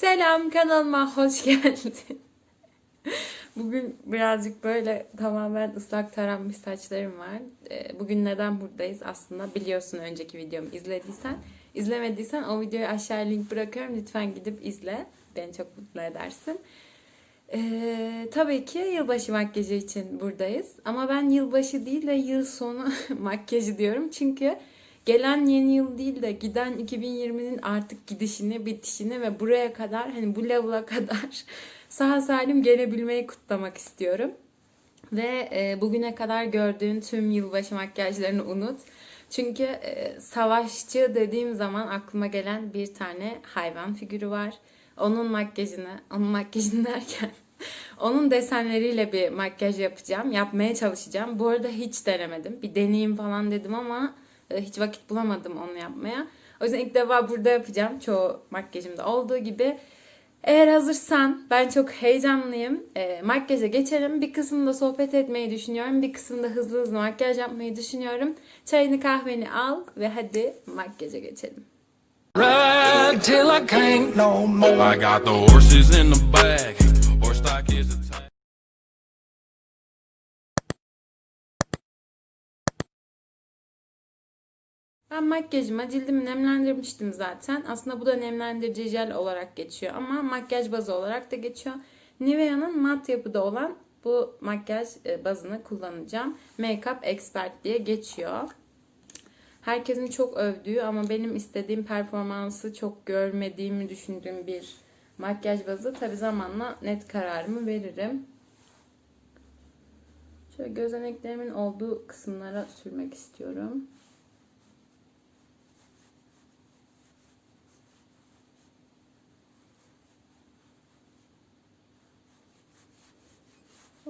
Selam kanalıma hoş geldin. Bugün birazcık böyle tamamen ıslak taranmış saçlarım var. Ee, Bugün neden buradayız aslında biliyorsun önceki videomu izlediysen. İzlemediysen o videoyu aşağıya link bırakıyorum. Lütfen gidip izle. Beni çok mutlu edersin. Ee, tabii ki yılbaşı makyajı için buradayız. Ama ben yılbaşı değil de yıl sonu makyajı diyorum. Çünkü gelen yeni yıl değil de giden 2020'nin artık gidişini, bitişini ve buraya kadar hani bu level'a kadar sağ salim gelebilmeyi kutlamak istiyorum. Ve e, bugüne kadar gördüğün tüm yılbaşı makyajlarını unut. Çünkü e, savaşçı dediğim zaman aklıma gelen bir tane hayvan figürü var. Onun makyajını, onun makyajını derken onun desenleriyle bir makyaj yapacağım. Yapmaya çalışacağım. Bu arada hiç denemedim. Bir deneyeyim falan dedim ama hiç vakit bulamadım onu yapmaya. O yüzden ilk defa burada yapacağım. Çoğu makyajımda olduğu gibi. Eğer hazırsan ben çok heyecanlıyım. E, makyaja geçelim. Bir kısmında sohbet etmeyi düşünüyorum. Bir kısmında hızlı hızlı makyaj yapmayı düşünüyorum. Çayını kahveni al ve hadi makyaja geçelim. Ride till I can't no more. I got the horses in the back. Horse stock is attached. Ben makyajıma cildimi nemlendirmiştim zaten. Aslında bu da nemlendirici jel olarak geçiyor ama makyaj bazı olarak da geçiyor. Nivea'nın mat yapıda olan bu makyaj e, bazını kullanacağım. Makeup Expert diye geçiyor. Herkesin çok övdüğü ama benim istediğim performansı çok görmediğimi düşündüğüm bir makyaj bazı. Tabi zamanla net kararımı veririm. Şöyle gözeneklerimin olduğu kısımlara sürmek istiyorum.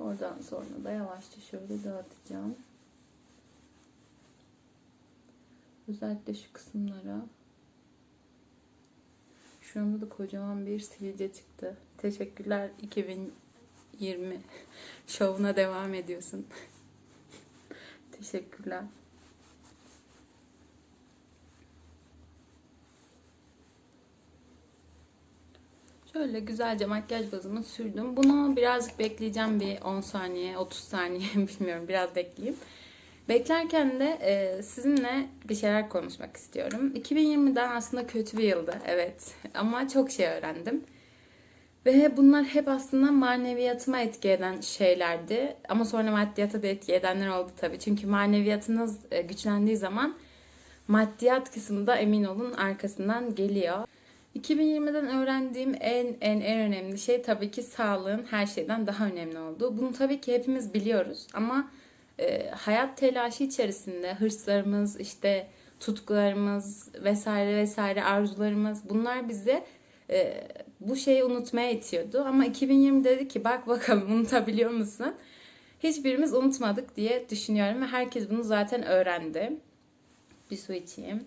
Oradan sonra da yavaşça şöyle dağıtacağım. Özellikle şu kısımlara. Şu anda da kocaman bir sivilce çıktı. Teşekkürler 2020 şovuna devam ediyorsun. Teşekkürler. Şöyle güzelce makyaj bazımı sürdüm. Bunu birazcık bekleyeceğim bir 10 saniye, 30 saniye bilmiyorum biraz bekleyeyim. Beklerken de e, sizinle bir şeyler konuşmak istiyorum. 2020'den aslında kötü bir yıldı evet ama çok şey öğrendim. Ve bunlar hep aslında maneviyatıma etki eden şeylerdi. Ama sonra maddiyata da etki edenler oldu tabii. Çünkü maneviyatınız e, güçlendiği zaman maddiyat kısmı da emin olun arkasından geliyor. 2020'den öğrendiğim en en en önemli şey tabii ki sağlığın her şeyden daha önemli olduğu. Bunu tabii ki hepimiz biliyoruz ama e, hayat telaşı içerisinde hırslarımız, işte tutkularımız vesaire vesaire arzularımız bunlar bize e, bu şeyi unutmaya itiyordu. Ama 2020 dedi ki bak bakalım unutabiliyor musun? Hiçbirimiz unutmadık diye düşünüyorum ve herkes bunu zaten öğrendi. Bir su içeyim.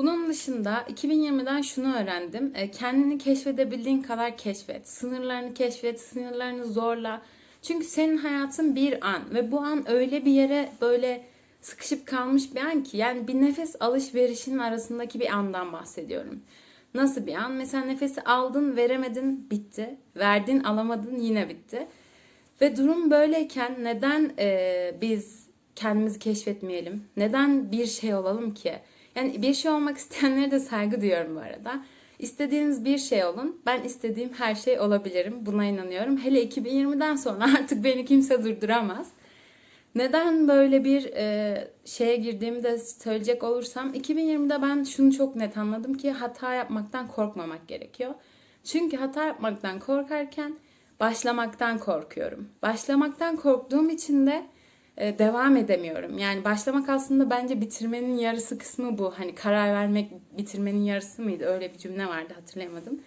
Bunun dışında 2020'den şunu öğrendim. E, Kendini keşfedebildiğin kadar keşfet. Sınırlarını keşfet, sınırlarını zorla. Çünkü senin hayatın bir an ve bu an öyle bir yere böyle sıkışıp kalmış bir an ki yani bir nefes alışverişinin arasındaki bir andan bahsediyorum. Nasıl bir an? Mesela nefesi aldın, veremedin, bitti. Verdin, alamadın, yine bitti. Ve durum böyleyken neden e, biz kendimizi keşfetmeyelim? Neden bir şey olalım ki? Yani bir şey olmak isteyenlere de saygı duyuyorum bu arada. İstediğiniz bir şey olun. Ben istediğim her şey olabilirim. Buna inanıyorum. Hele 2020'den sonra artık beni kimse durduramaz. Neden böyle bir e, şeye girdiğimi de söyleyecek olursam 2020'de ben şunu çok net anladım ki hata yapmaktan korkmamak gerekiyor. Çünkü hata yapmaktan korkarken başlamaktan korkuyorum. Başlamaktan korktuğum için de devam edemiyorum. Yani başlamak aslında bence bitirmenin yarısı kısmı bu. Hani karar vermek bitirmenin yarısı mıydı? Öyle bir cümle vardı hatırlayamadım.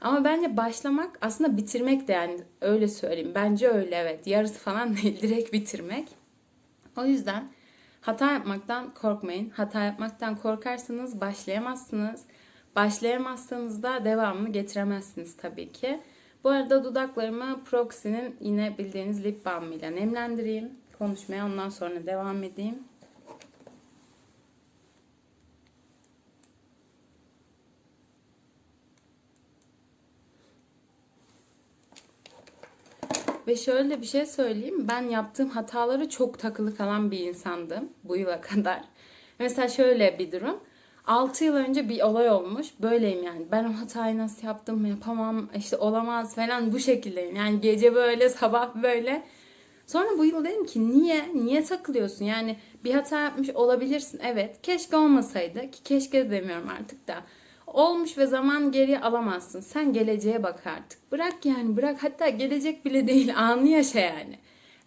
Ama bence başlamak aslında bitirmek de yani öyle söyleyeyim. Bence öyle evet. Yarısı falan değil direkt bitirmek. O yüzden hata yapmaktan korkmayın. Hata yapmaktan korkarsanız başlayamazsınız. Başlayamazsanız da devamını getiremezsiniz tabii ki. Bu arada dudaklarımı Proxy'nin yine bildiğiniz lip balmıyla nemlendireyim. Konuşmaya ondan sonra devam edeyim. Ve şöyle bir şey söyleyeyim. Ben yaptığım hataları çok takılı kalan bir insandım bu yıla kadar. Mesela şöyle bir durum. 6 yıl önce bir olay olmuş. Böyleyim yani. Ben o hatayı nasıl yaptım yapamam işte olamaz falan bu şekildeyim. Yani gece böyle sabah böyle. Sonra bu yıl dedim ki niye? Niye takılıyorsun? Yani bir hata yapmış olabilirsin. Evet. Keşke olmasaydı. Ki keşke de demiyorum artık da. Olmuş ve zaman geriye alamazsın. Sen geleceğe bak artık. Bırak yani bırak. Hatta gelecek bile değil. Anı yaşa yani.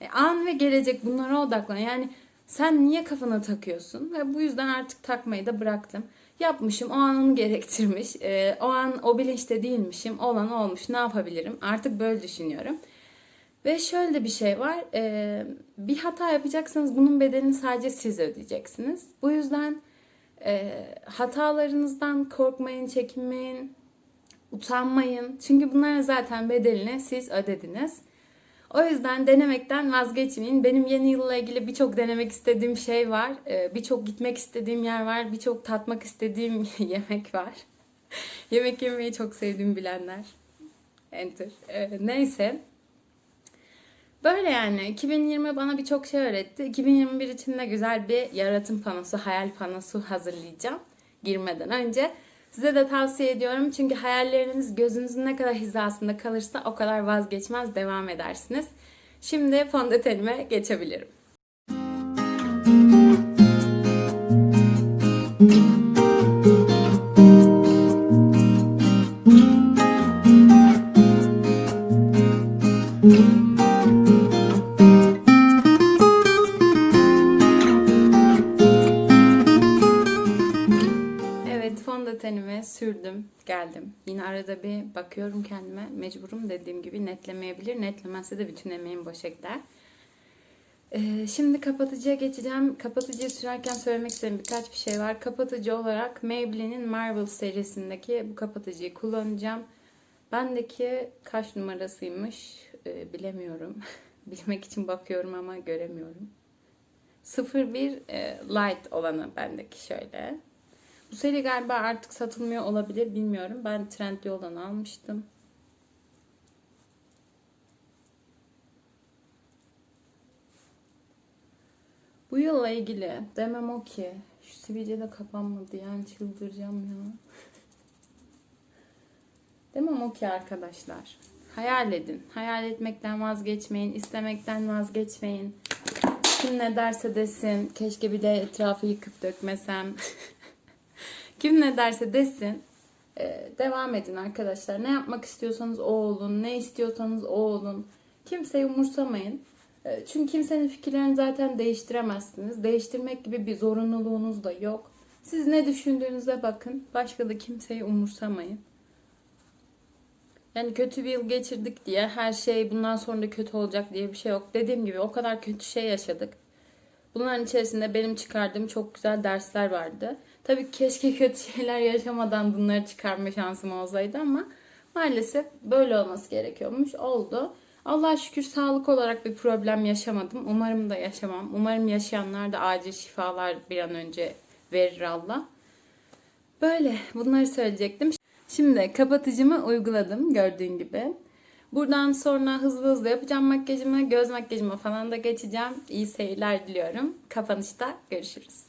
E, an ve gelecek bunlara odaklan. Yani sen niye kafana takıyorsun? Ve bu yüzden artık takmayı da bıraktım. Yapmışım. O an onu gerektirmiş. E, o an o bilinçte değilmişim. Olan olmuş. Ne yapabilirim? Artık böyle düşünüyorum. Ve şöyle de bir şey var. bir hata yapacaksanız bunun bedelini sadece siz ödeyeceksiniz. Bu yüzden hatalarınızdan korkmayın, çekinmeyin, utanmayın. Çünkü bunların zaten bedelini siz ödediniz. O yüzden denemekten vazgeçmeyin. Benim yeni yılla ilgili birçok denemek istediğim şey var. Birçok gitmek istediğim yer var. Birçok tatmak istediğim yemek var. yemek yemeyi çok sevdiğimi bilenler. Enter. Neyse. Böyle yani 2020 bana birçok şey öğretti. 2021 için de güzel bir yaratım panosu, hayal panosu hazırlayacağım girmeden önce. Size de tavsiye ediyorum çünkü hayalleriniz gözünüzün ne kadar hizasında kalırsa o kadar vazgeçmez devam edersiniz. Şimdi fondötenime geçebilirim. Evet geldim. Yine arada bir bakıyorum kendime mecburum dediğim gibi netlemeyebilir. Netlemezse de bütün emeğim boşa gider. Ee, şimdi kapatıcıya geçeceğim. Kapatıcıyı sürerken söylemek istediğim birkaç bir şey var. Kapatıcı olarak Maybelline'in Marvel serisindeki bu kapatıcıyı kullanacağım. Bendeki kaç numarasıymış Ee, bilemiyorum. Bilmek için bakıyorum ama göremiyorum. 01 e, light olanı bendeki şöyle. Bu seri galiba artık satılmıyor olabilir bilmiyorum. Ben Trendyol'dan almıştım. Bu yılla ilgili demem o ki şu sivilce de kapanmadı yani çıldıracağım ya. Demem o ki arkadaşlar. Hayal edin. Hayal etmekten vazgeçmeyin. istemekten vazgeçmeyin. Kim ne derse desin. Keşke bir de etrafı yıkıp dökmesem. Kim ne derse desin. Ee, devam edin arkadaşlar. Ne yapmak istiyorsanız o olun. Ne istiyorsanız o olun. Kimseyi umursamayın. Ee, çünkü kimsenin fikirlerini zaten değiştiremezsiniz. Değiştirmek gibi bir zorunluluğunuz da yok. Siz ne düşündüğünüze bakın. Başka da kimseyi umursamayın. Yani kötü bir yıl geçirdik diye her şey bundan sonra da kötü olacak diye bir şey yok. Dediğim gibi o kadar kötü şey yaşadık. Bunların içerisinde benim çıkardığım çok güzel dersler vardı. Tabii keşke kötü şeyler yaşamadan bunları çıkarma şansım olsaydı ama maalesef böyle olması gerekiyormuş. Oldu. Allah'a şükür sağlık olarak bir problem yaşamadım. Umarım da yaşamam. Umarım yaşayanlar da acil şifalar bir an önce verir Allah. Böyle bunları söyleyecektim. Şimdi kapatıcımı uyguladım gördüğün gibi. Buradan sonra hızlı hızlı yapacağım makyajımı, göz makyajımı falan da geçeceğim. İyi seyirler diliyorum. Kapanışta görüşürüz.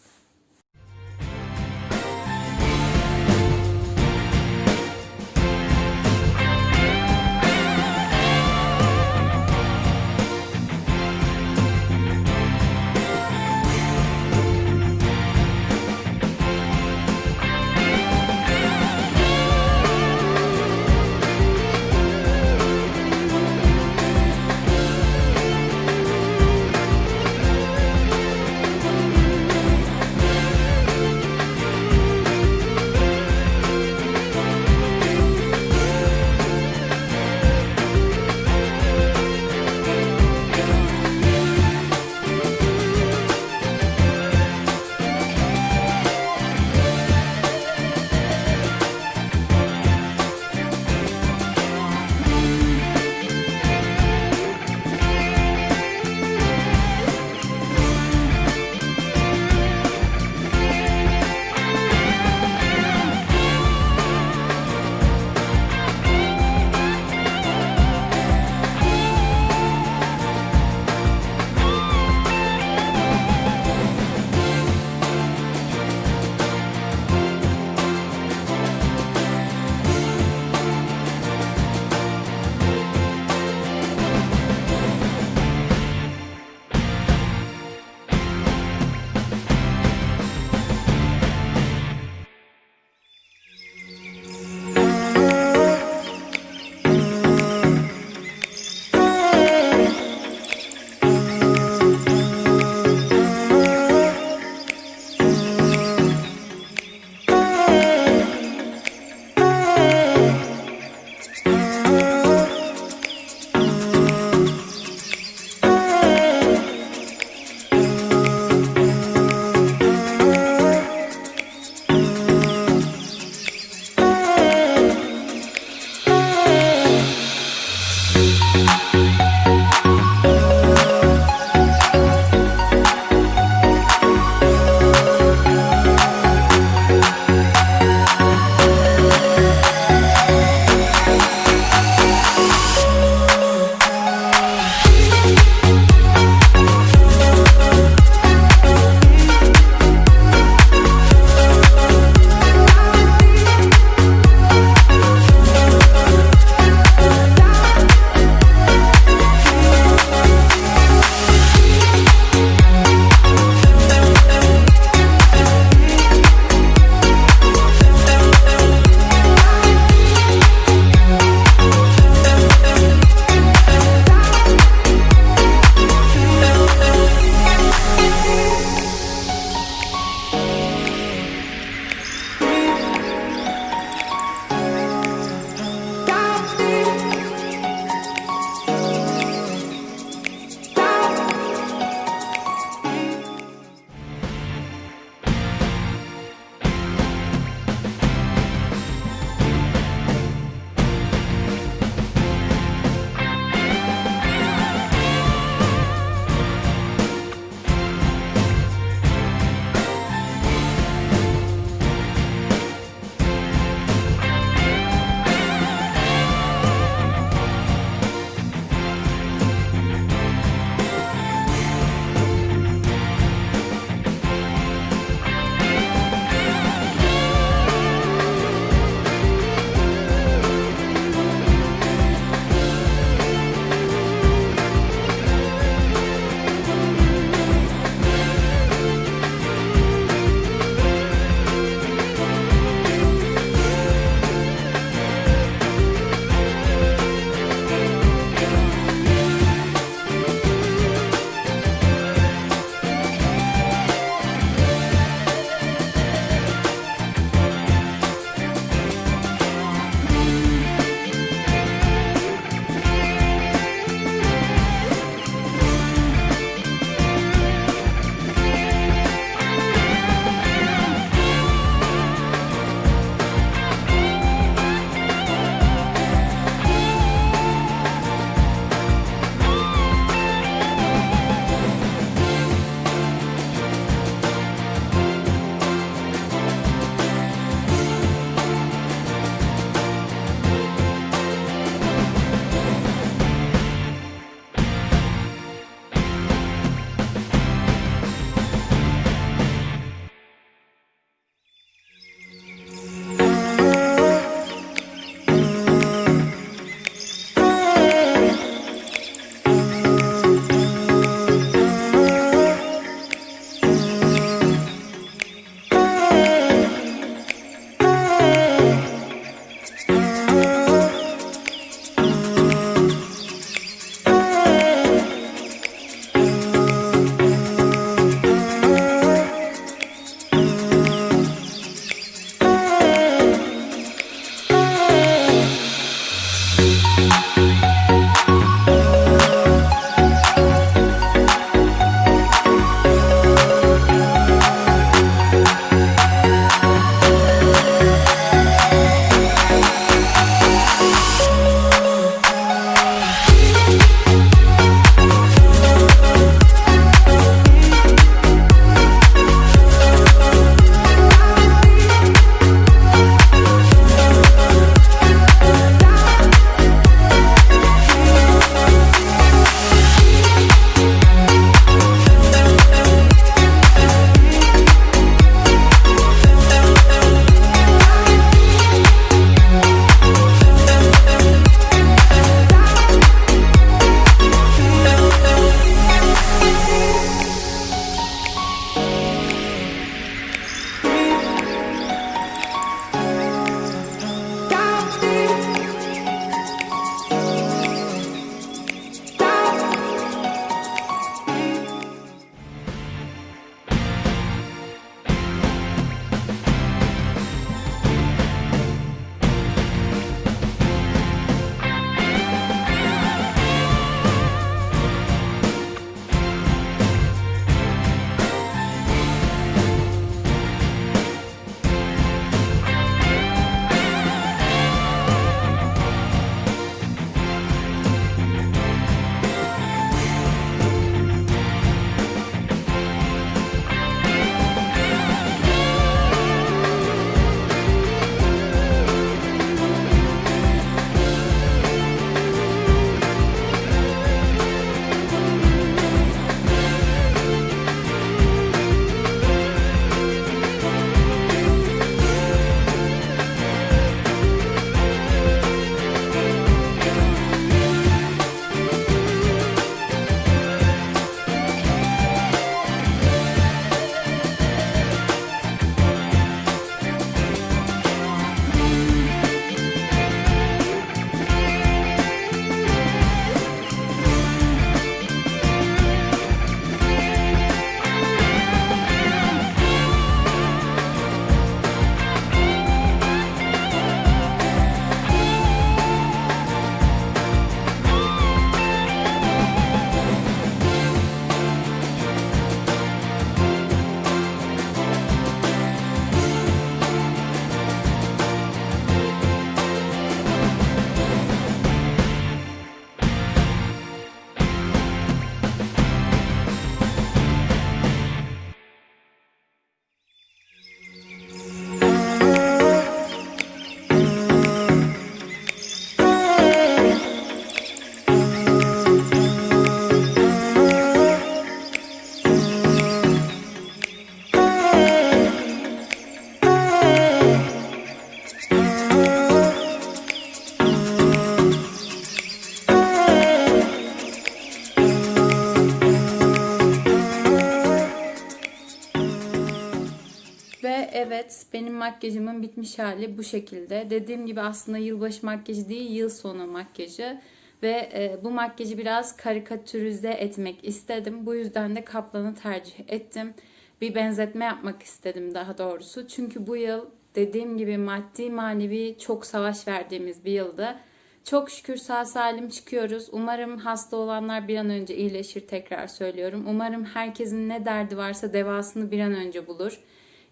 Makyajımın bitmiş hali bu şekilde. Dediğim gibi aslında yılbaşı makyajı değil yıl sonu makyajı. Ve e, bu makyajı biraz karikatürize etmek istedim. Bu yüzden de Kaplan'ı tercih ettim. Bir benzetme yapmak istedim daha doğrusu. Çünkü bu yıl dediğim gibi maddi manevi çok savaş verdiğimiz bir yıldı. Çok şükür sağ salim çıkıyoruz. Umarım hasta olanlar bir an önce iyileşir tekrar söylüyorum. Umarım herkesin ne derdi varsa devasını bir an önce bulur.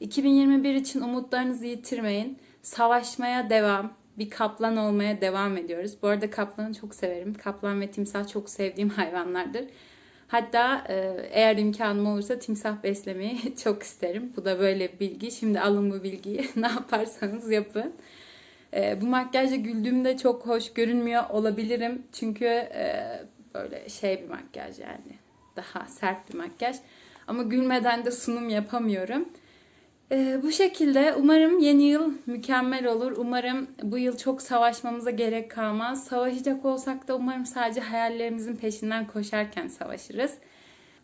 2021 için umutlarınızı yitirmeyin. Savaşmaya devam. Bir kaplan olmaya devam ediyoruz. Bu arada kaplanı çok severim. Kaplan ve timsah çok sevdiğim hayvanlardır. Hatta e, eğer imkanım olursa timsah beslemeyi çok isterim. Bu da böyle bir bilgi. Şimdi alın bu bilgiyi. ne yaparsanız yapın. E, bu makyajla güldüğümde çok hoş görünmüyor olabilirim. Çünkü e, böyle şey bir makyaj yani. Daha sert bir makyaj. Ama gülmeden de sunum yapamıyorum. Ee, bu şekilde umarım yeni yıl mükemmel olur. Umarım bu yıl çok savaşmamıza gerek kalmaz. Savaşacak olsak da umarım sadece hayallerimizin peşinden koşarken savaşırız.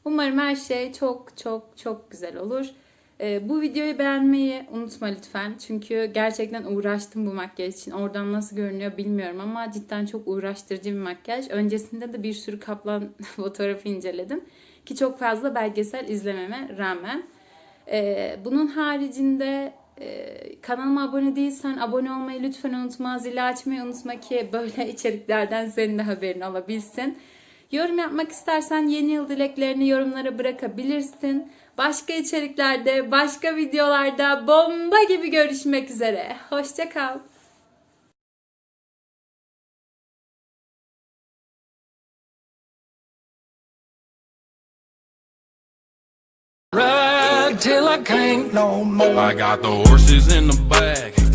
Umarım her şey çok çok çok güzel olur. Ee, bu videoyu beğenmeyi unutma lütfen. Çünkü gerçekten uğraştım bu makyaj için. Oradan nasıl görünüyor bilmiyorum ama cidden çok uğraştırıcı bir makyaj. Öncesinde de bir sürü kaplan fotoğrafı inceledim. Ki çok fazla belgesel izlememe rağmen. Ee, bunun haricinde e, kanalıma abone değilsen abone olmayı lütfen unutma. Zili açmayı unutma ki böyle içeriklerden senin de haberin olabilsin. Yorum yapmak istersen yeni yıl dileklerini yorumlara bırakabilirsin. Başka içeriklerde, başka videolarda bomba gibi görüşmek üzere. Hoşça no more. I got the horses in the back.